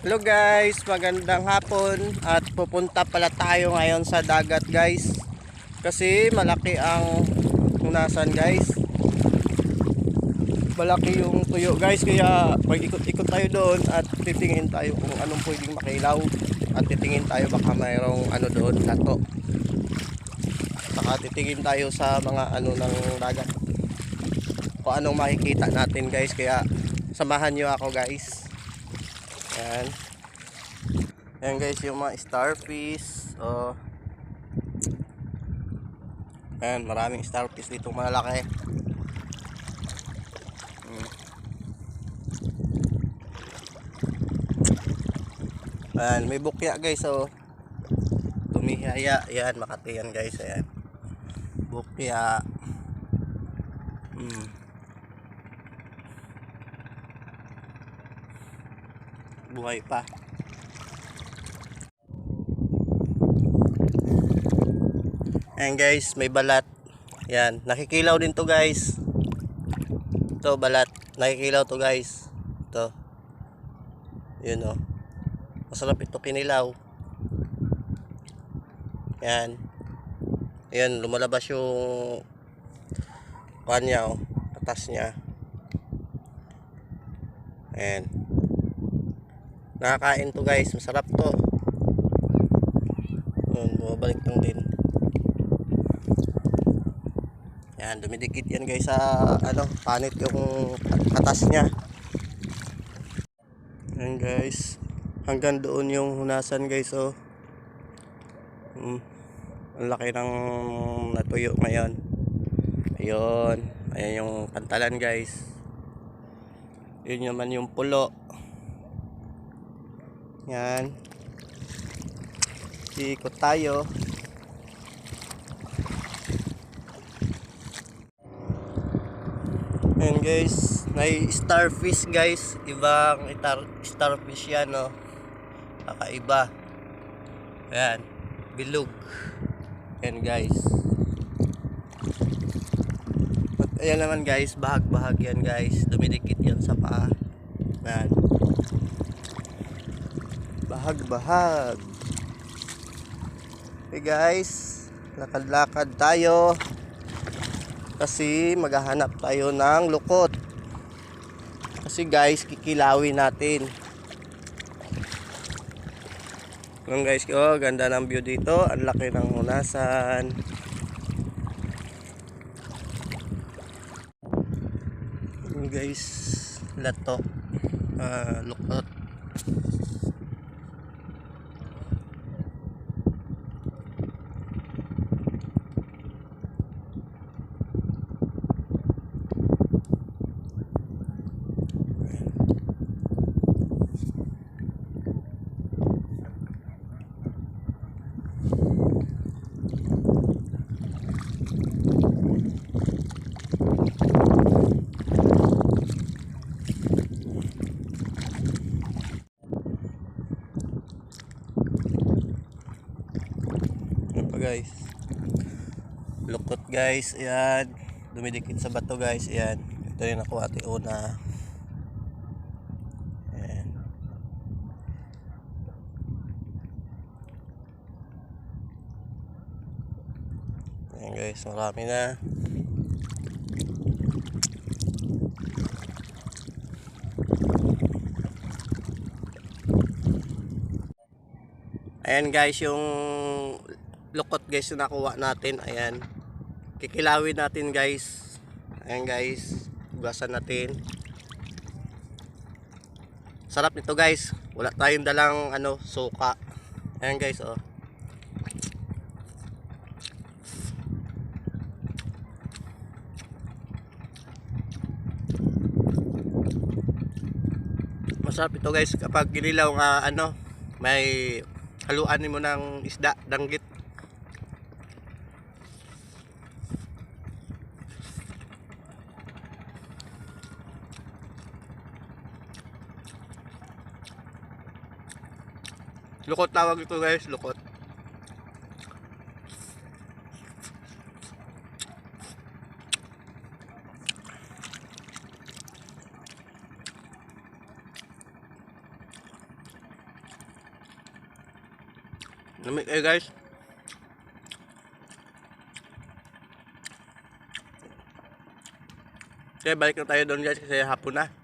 Hello guys, magandang hapon. At pupunta pala tayo ngayon sa dagat guys. Kasi malaki ang hunasan guys. Malaki yung tuyo guys. Kaya mag-ikot-ikot tayo doon at titingin tayo kung anong pwedeng makilaw. At titingin tayo baka mayroong ano doon lato. Saka titingin tayo sa mga ano ng dagat. Kung anong makikita natin guys. Kaya samahan nyo ako guys yan yan guys yung mga starfish oh yan maraming starfish dito malaki Hmm. Ayan, may bukya guys oh. Tumihaya, yan Makati yan guys, ayan. Bukya. Hmm. Buhay pa. Ayan guys, may balat. Yan, nakikilaw din to guys. Ito balat, nakikilaw to guys. Ito. Yun oh. Masarap ito kinilaw. Yan. Yan, lumalabas yung kanya oh, atas niya. Ayan. Nakakain to guys, masarap to. Yun, bumabalik lang din. Yan, dumidikit yan guys sa ano, panit yung atas niya. Yan guys. Hanggang doon yung hunasan guys oh. Hmm. Ang laki ng natuyo ngayon. Ayun. Ayan yung pantalan guys. Yun naman yung pulo. Yan. Ikot tayo. Ayan guys, may starfish guys. Ibang itar starfish yan no. Kakaiba. Ayan, bilog. Ayan guys. At ayan naman guys, bahag-bahag yan guys. Dumidikit yan sa paa. Ayan. Bahag-bahag. Hey guys, lakad-lakad tayo. Kasi maghahanap tayo ng lukot. Kasi guys kikilawin natin. Yan guys oh ganda ng view dito. Ang laki ng hunasan. Yan guys lato. Ah, lukot guys. Lukot guys. Ayan. Dumidikit sa bato guys. Ayan. Ito yung nakuha ati una. Ayan. Ayan guys. Marami na. Ayan guys, yung lukot guys na nakuha natin. Ayan. Kikilawin natin guys. Ayan guys. Hugasan natin. Sarap nito guys. Wala tayong dalang ano, suka. Ayan guys, oh. Masarap ito guys kapag ginilaw nga ano, may haluan mo ng isda, danggit. Lukot tawag ito guys, lukot. Lamig kayo eh, guys. Okay, balik na tayo doon guys kasi hapon na.